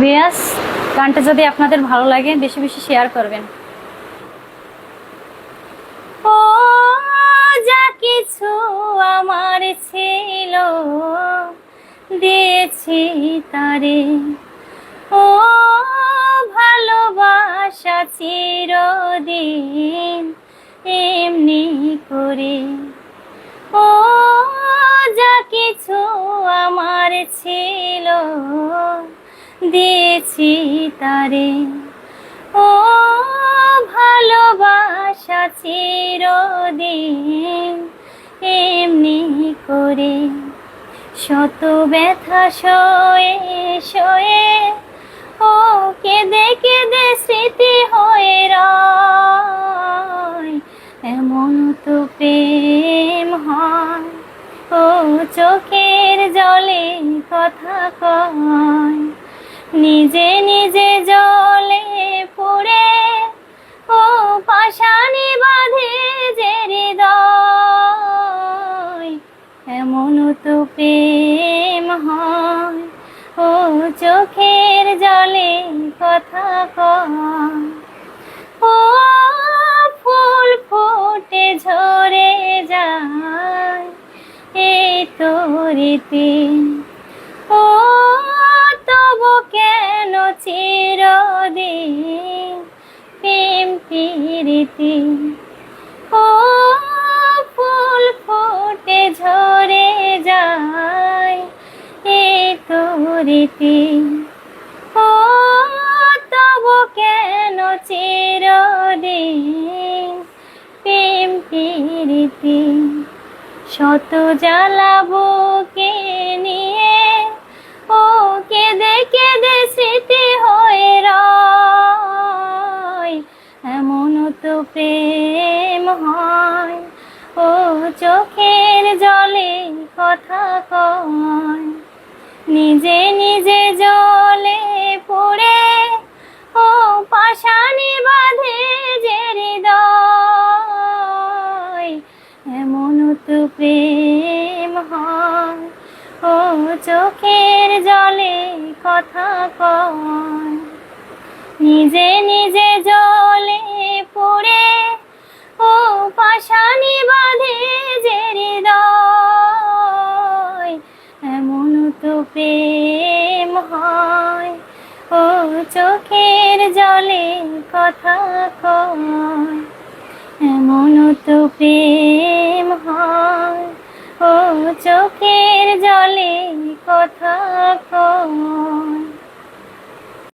বিয়াস, গানটা যদি আপনাদের ভালো লাগে, বেশি বেশি শেয়ার করবেন। ও যা কিছু আমার ছিল, দিয়েছি তারে। ও, ভালোবাসা চিরদিন এমনি করে। ও, যা কিছু আমার ছিল দিয়েছি তারে। ও ভালোবাসা চিরদিন এমনি করে শত ব্যথা সয়ে সয়ে ও কেঁদে কেঁদে স্মৃতি হয়ে রয়। এমন তো প্রেম হয়, ও চোখের জলে কথা কয়। নিজে নিজে জলে পড়ে ও পাশানি বাঁধে যে হৃদয়। এমন তো প্রেম হয়, ও চোখের জলে কথা কয়। ও ফুল ফুটে ঝরে যায়, এই তো রীতি। ও তবু কেন চিরদিন প্রেম প্রীতি? ও ফুল ফুটে ঝরে যায় এই তো রীতি। ও তবু কেন চিরদিন প্রেম প্রীতি? শত জ্বালাবো কে নিয়ে ও এমন তো প্রেম হয়, ও চোখের জলে কথা কয়। নিজে নিজে জলে পড়ে, ও পাশানি বাঁধে যে হৃদয়। এমন তো প্রেম হয়, ও চোখের জলে কথা কয়। নিজে নিজে হয় ও চোখের জলে কথা কয়, এমন তো প্রেম হয়, ও চোখের জলে কথা কয়।